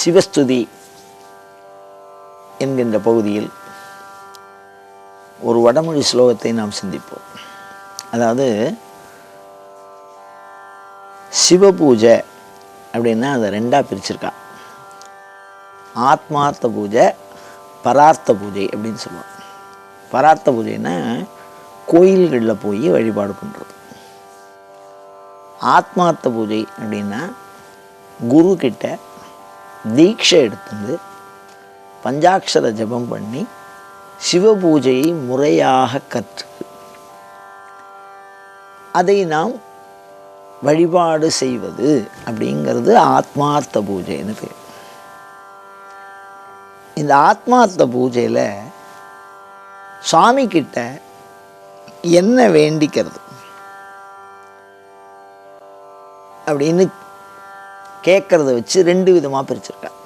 சிவஸ்துதி என்கின்ற பகுதியில் ஒரு வடமொழி ஸ்லோகத்தை நாம் சிந்திப்போம். அதாவது சிவபூஜை அப்படின்னா அதை ரெண்டாக பிரிச்சிருக்கா. ஆத்மார்த்த பூஜை பரார்த்த பூஜை அப்படின்னு சொல்லுவாங்க. பரார்த்த பூஜைன்னா கோயில்களில் போய் வழிபாடு பண்ணுறது ஆத்மார்த்த பூஜை அப்படின்னா குரு கிட்ட தீட்சை எடுத்து பஞ்சாட்சர ஜபம் பண்ணி சிவ பூஜையை முறையாக கற்று அதை நாம் வழிபாடு செய்வது அப்படிங்கிறது ஆத்மார்த்த பூஜைன்னு பேர். இந்த ஆத்மார்த்த பூஜையில் சுவாமி கிட்ட என்ன வேண்டிக்கிறது? அப்படின்னு கேட்குறத வச்சு ரெண்டு விதமாக பிரிச்சிருக்கேன்.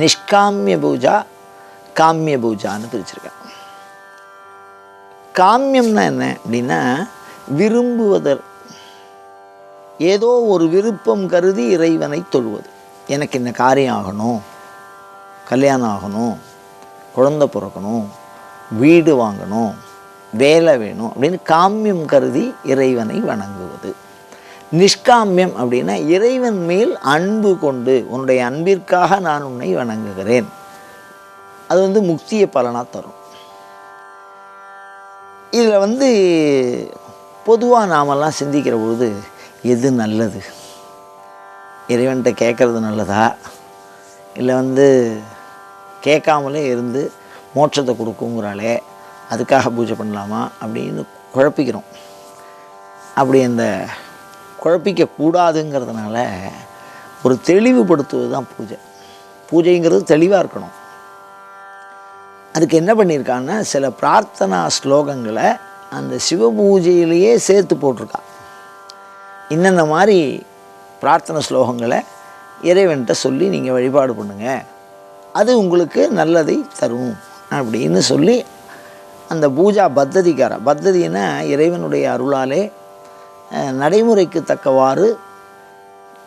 நிஷ்காமிய பூஜா காமிய பூஜான்னு பிரிச்சிருக்கேன். காமியம்னா என்ன அப்படின்னா விரும்புவதர் ஏதோ ஒரு விருப்பம் கருதி இறைவனை தொழுவது. எனக்கு இந்த காரியம் ஆகணும் கல்யாணம் ஆகணும் குழந்தை பிறக்கணும் வீடு வாங்கணும் வேலை வேணும் அப்படின்னு காமியம் கருதி இறைவனை வணங்குவது. நிஷ்காமியம் அப்படின்னா இறைவன் மேல் அன்பு கொண்டு உன்னுடைய அன்பிற்காக நான் உன்னை வணங்குகிறேன். அது வந்து முக்திய பலனாக தரும். இதில் வந்து பொதுவாக நாமெல்லாம் சிந்திக்கிற பொழுது எது நல்லது? இறைவன்கிட்ட கேட்குறது நல்லதா? இல்லை வந்து கேட்காமலே இருந்து மோட்சத்தை கொடுக்குங்கிறாளே அதுக்காக பூஜை பண்ணலாமா அப்படின்னு குழப்பிக்கிறோம். அப்படி அந்த குழப்பிக்க கூடாதுங்கிறதுனால ஒரு தெளிவுபடுத்துவது தான் பூஜை. பூஜைங்கிறது தெளிவாக இருக்கணும். அதுக்கு என்ன பண்ணியிருக்காங்கன்னா சில பிரார்த்தனா ஸ்லோகங்களை அந்த சிவ பூஜையிலேயே சேர்த்து போட்டிருக்கா. இன்னென்ன மாதிரி பிரார்த்தனை ஸ்லோகங்களை இறைவன்கிட்ட சொல்லி நீங்கள் வழிபாடு பண்ணுங்கள் அது உங்களுக்கு நல்லதை தரும் அப்படின்னு சொல்லி அந்த பூஜா பத்ததிக்கார பத்ததினா இறைவனுடைய அருளாலே நடைமுறைக்கு தக்கவாறு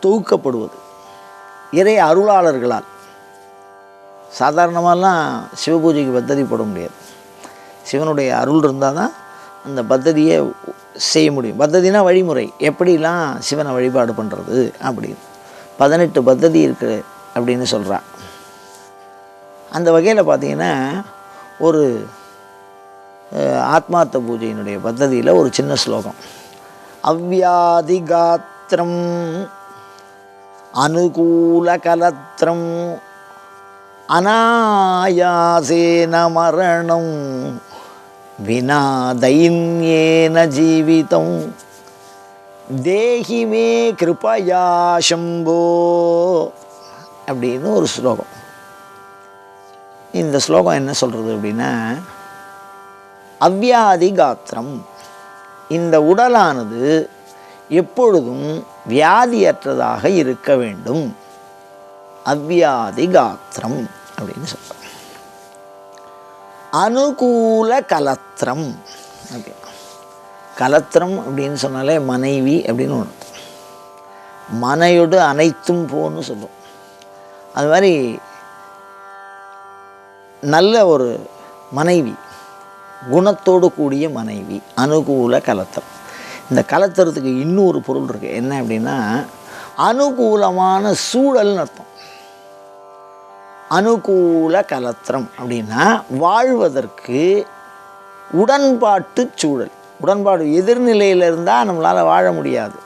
தொகுக்கப்படுவது. இறை அருளாளர்களால். சாதாரணமாலாம் சிவபூஜைக்கு பத்ததி போட முடியாது. சிவனுடைய அருள் இருந்தால் தான் அந்த பத்ததியை செய்ய முடியும். பத்ததினா வழிமுறை. எப்படிலாம் சிவனை வழிபாடு பண்ணுறது அப்படின்னு. பதினெட்டு பத்ததி இருக்குது அப்படின்னு சொல்கிறான் அந்த வகையில் பார்த்தீங்கன்னா ஒரு ஆத்மார்த்த பூஜையினுடைய பத்ததியில் ஒரு சின்ன ஸ்லோகம். அவ்வியாதிகாத்திரம் அனுகூலகலத்திரம் அநாயாசேன மரணம் வினா தைன்யேன ஜீவிதம். தேஹி மே கிருபயா சம்போ அப்படின்னு ஒரு ஸ்லோகம். இந்த ஸ்லோகம் என்ன சொல்கிறது அப்படின்னா அவ்யாதி காத்திரம் இந்த உடலானது எப்பொழுதும் வியாதியற்றதாக இருக்க வேண்டும். அவ்வியாதி காத்திரம் அப்படின்னு சொல்கிறோம் அனுகூல கலத்திரம் அப்படி. கலத்திரம் அப்படின்னு சொன்னாலே மனைவி அப்படின்னு ஒன்று மனையோடு அனைத்தும் போன்னு சொல்லும் அது மாதிரி நல்ல ஒரு மனைவி குணத்தோடு கூடிய மனைவி அனுகூல கலத்திரம் இந்த கலத்திரத்துக்கு இன்னொரு பொருள் இருக்குது என்ன அப்படின்னா அனுகூலமான சூழல்னு அர்த்தம். அனுகூல கலத்திரம் அப்படின்னா வாழ்வதற்கு உடன்பாட்டு சூழல். உடன்பாடு எதிர்நிலையில் இருந்தால் நம்மளால் வாழ முடியாது.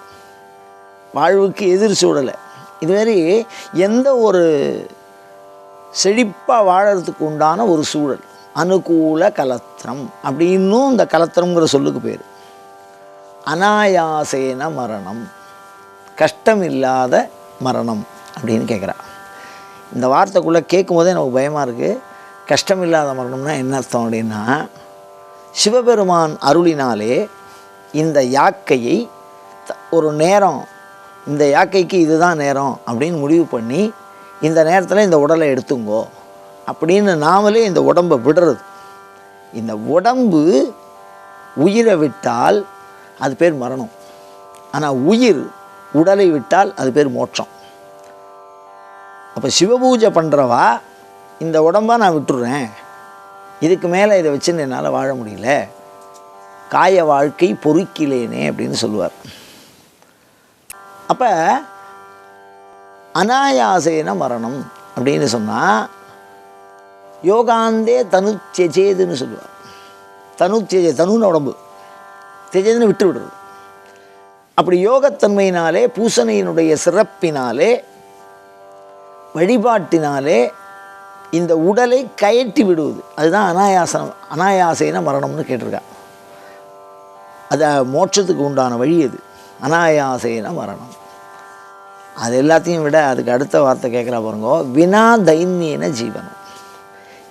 வாழ்வுக்கு எதிர் சூழலை. இதுமாரி எந்த ஒரு செழிப்பாக வாழறதுக்கு உண்டான ஒரு சூழல். அனுகூல கலத்திரம் அப்படின்னும் இந்த கலத்திரம்ங்கிற சொல்லுக்கு பேர். அனாயாசேன மரணம் கஷ்டம் இல்லாத மரணம் அப்படின்னு கேட்குறா இந்த வார்த்தைக்குள்ளே கேட்கும் போதே பயமாக இருக்குது கஷ்டம் இல்லாத மரணம்னா என்ன அர்த்தம் அப்படின்னா சிவபெருமான் அருளினாலே இந்த யாக்கையை ஒரு நேரம் இந்த யாக்கைக்கு இதுதான் நேரம் அப்படின்னு முடிவு பண்ணி இந்த நேரத்தில் இந்த உடலை எடுத்துங்கோ. அப்படின்னு நாமளே இந்த உடம்பை விடுறது. இந்த உடம்பு உயிரை விட்டால் அது பேர் மரணம். ஆனால் உயிர் உடலை விட்டால் அது பேர் மோட்சம். அப்போ சிவபூஜை பண்ணுறவா இந்த உடம்பை நான் விட்டுடுறேன் இதுக்கு மேலே இதை வச்சுன்னு என்னால் வாழ முடியல. காய வாழ்க்கை பொறுக்கிலேனே அப்படின்னு சொல்லுவார். அப்போ அனாயாசேன மரணம் அப்படின்னு சொன்னால் யோகாந்தே தனு செஜேதுன்னு சொல்லுவார். தனு செஜே தனுன்னு உடம்பு. தியஜேதுன்னு விட்டு விடுறது. அப்படி யோகத்தன்மையினாலே பூசணையினுடைய சிறப்பினாலே வழிபாட்டினாலே இந்த உடலை கயற்றி விடுவது. அதுதான் அனாயாசனம் அனாயாசேன மரணம்னு கேட்டிருக்கா அது மோட்சத்துக்கு உண்டான வழி அது. அனாயாசேன மரணம். அது எல்லாத்தையும் விட அதுக்கு அடுத்த வார்த்தை கேட்குறா பாருங்க வினா தைன்யன ஜீவனம்.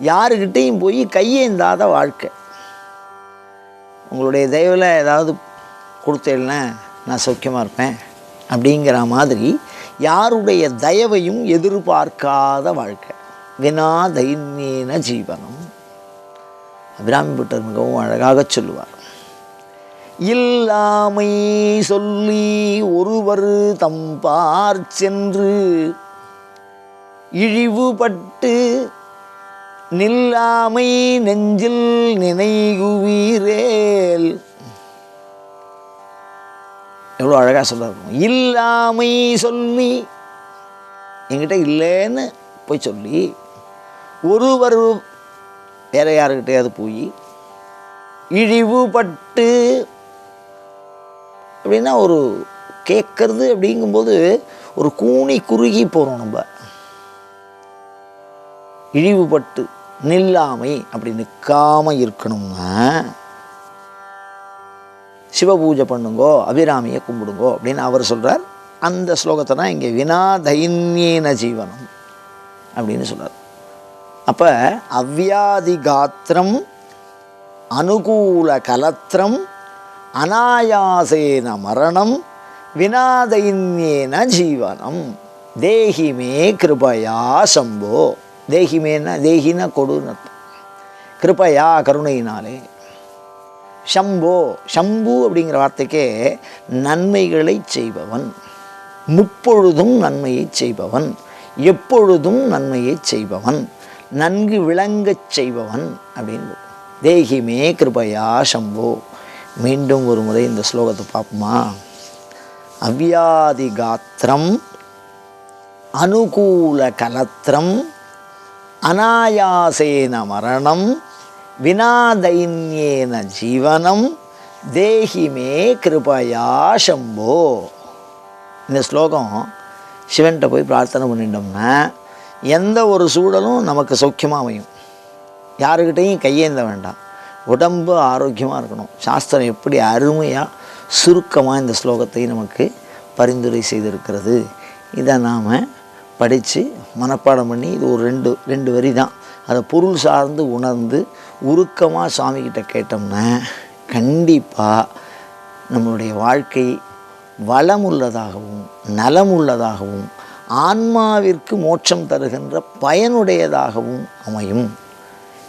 யாருக்கிட்டேயும் போய் கையேந்தாத வாழ்க்கை. உங்களுடைய தயவில் ஏதாவது கொடுத்தேன்னா நான் சௌக்கியமாக இருப்பேன் அப்படிங்கிற மாதிரி யாருடைய தயவையும் எதிர்பார்க்காத வாழ்க்கை. வினா தைன்யன ஜீவனம். அபிராமி பட்டர் மிகவும் அழகாக சொல்லுவார். இல்லாமை சொல்லி ஒருவர் தம்பார் சென்று இழிவுபட்டு நில்லாமை நெஞ்சில் நினைகுவீரேல். எவ்வளோ அழகாக சொல்ல இல்லாமை சொல்லி என்கிட்ட இல்லைன்னு போய் சொல்லி ஒருவர் வேற யாருக்கிட்டையாவது போய் இழிவுபட்டு அப்படின்னா ஒரு கேட்கறது அப்படிங்கும்போது ஒரு கூனி குறுகி போகிறோம் நம்ம. இழிவுபட்டு நில்லாமை அப்படி நிற்காமல் இருக்கணும்னா சிவபூஜை பண்ணுங்கோ அபிராமியை கும்பிடுங்கோ அப்படின்னு அவர் சொல்கிறார் அந்த ஸ்லோகத்தை தான் இங்கே வினா தைன்யேன ஜீவனம் அப்படின்னு சொல்கிறார் அப்போ அவ்யாதி காத்திரம் அனுகூல கலத்திரம் அனாயாசேன மரணம் வினாதைன்யேன ஜீவனம். தேகிமே கிருபயா சம்போ. தேஹிமேன தேகின கொடுன்னு அர்த்தம். கிருபையா கருணையினாலே. ஷம்போ ஷம்பு அப்படிங்கிற வார்த்தைக்கே நன்மைகளை செய்பவன். முப்பொழுதும் நன்மையை செய்பவன். எப்பொழுதும் நன்மையை செய்பவன். நன்கு விளங்கச் செய்பவன் அப்படின்னு. தேகிமே கிருபையா சம்போ மீண்டும் ஒரு முறை இந்த ஸ்லோகத்தை பார்ப்போமா? அவ்யாதி காத்திரம் அனுகூல கலத்திரம் அனாயாசேன மரணம் வினாதைன்யேன ஜீவனம் தேஹிமே கிருபயா சம்போ. இந்த ஸ்லோகம் சிவன்கிட்ட போய் பிரார்த்தனை பண்ணிட்டோம்னா எந்த ஒரு சூழலும் நமக்கு சௌக்கியமாக அமையும். யாருக்கிட்டையும் கையேந்த வேண்டாம். உடம்பு ஆரோக்கியமாக இருக்கணும். சாஸ்திரம் எப்படி அருமையாக சுருக்கமாக இந்த ஸ்லோகத்தை நமக்கு பரிந்துரை செய்திருக்கிறது. இதை நாம் படித்து மனப்பாடம் பண்ணி இது ஒரு ரெண்டு ரெண்டு வரி தான் அதை பொருள் சார்ந்து உணர்ந்து உருக்கமாக சாமிக்கிட்ட கேட்டோம்னா கண்டிப்பாக நம்மளுடைய வாழ்க்கை வளமுள்ளதாகவும் நலமுள்ளதாகவும் ஆன்மாவிற்கு மோட்சம் தருகின்ற பயனுடையதாகவும் அமையும்.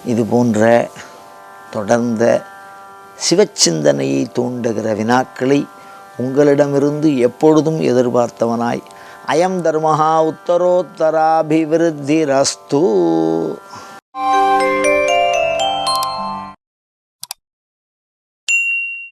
இது போன்ற தொடர்ந்த சிவச்சிந்தனையை தூண்டுகிற வினாக்களை உங்களிடமிருந்து எப்பொழுதும் எதிர்பார்த்தவனாய் अयम धर्म उत्तरोत्तराभिवृद्धिस्तु